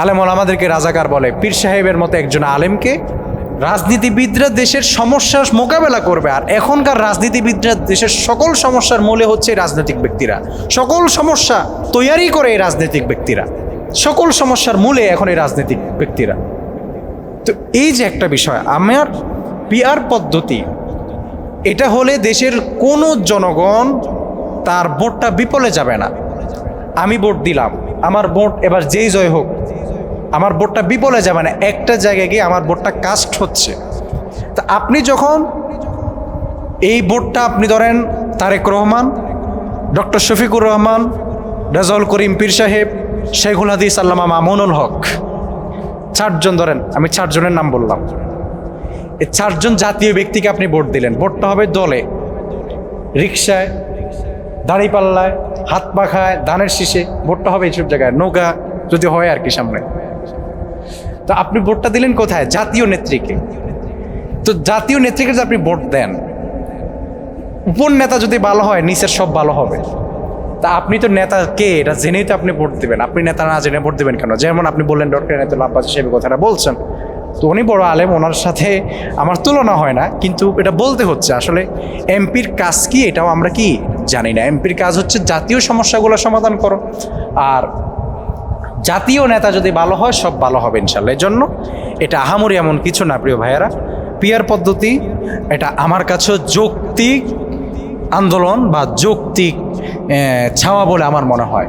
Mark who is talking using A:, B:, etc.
A: আলেম আমাদেরকে রাজাকার বলে। পীর সাহেবের মতো একজন আলেমকে রাজনীতিবিদরা দেশের সমস্যার মোকাবেলা করবে। আর এখনকার রাজনীতিবিদরা দেশের সকল সমস্যার মূলে হচ্ছে রাজনৈতিক ব্যক্তিরা। সকল সমস্যা তৈয়ারি করে এই রাজনৈতিক ব্যক্তিরা। সকল সমস্যার মূলে এখন এই রাজনৈতিক ব্যক্তিরা। তো এই যে একটা বিষয়, আমার পিআর পদ্ধতি, এটা হলে দেশের কোনো জনগণ তার ভোটটা বিপলে যাবে না। আমি ভোট দিলাম, আমার ভোট এবার যেই জয় হোক আমার বোর্ডটা বিপলে যাবে না একটা জায়গায় গিয়ে আমার ভোটটা কাস্ট হচ্ছে। তা আপনি যখন এই বোর্ডটা আপনি ধরেন তারেক রহমান, ডক্টর শফিকুর রহমান, রেজাউল করিম পীর সাহেব, শেখুল হাদিস, আল্লামা মামুনুল হক, চারজন ধরেন, আমি চারজনের নাম বললাম। এই চারজন জাতীয় ব্যক্তিকে আপনি ভোট দিলেন। ভোটটা হবে দলে। রিক্সায় দাড়িপাল্লায়, হাত পাখায়, ধানের শীষে, ভোটটা হবে এইসব জায়গায়। নৌকা যদি হয় আর কি সামনে। তো আপনি ভোটটা দিলেন কোথায়? জাতীয় নেত্রীকে। তো জাতীয় নেত্রীকে যদি আপনি ভোট দেন উপর নেতা যদি ভালো হয়, নিচের সব ভালো হবে। তা আপনি তো নেতা কে? এটা জেনেই তো আপনি ভোট দেবেন। আপনি নেতা না জেনে ভোট দেবেন কেন? যেমন আপনি বললেন ডক্টর নেতা আব্বাস সাহেব কথাটা বলছেন। তো উনি বড় আলেম, ওনার সাথে আমার তুলনা হয় না, কিন্তু এটা বলতে হচ্ছে। আসলে এমপির কাজ কি? এটাও আমরা কি জানি না। এমপির কাজ হচ্ছে জাতীয় সমস্যাগুলো সমাধান করো। আর জাতীয় নেতা যদি ভালো হয়, সব ভালো হবে ইনশাল্লাহ। এই জন্য এটা আহামরি এমন কিছু না, প্রিয় ভাইয়েরা। পিয়ার পদ্ধতি, এটা আমার কাছে যৌক্তিক আন্দোলন বা যৌক্তিক ছাওয়া বলে আমার মনে হয়।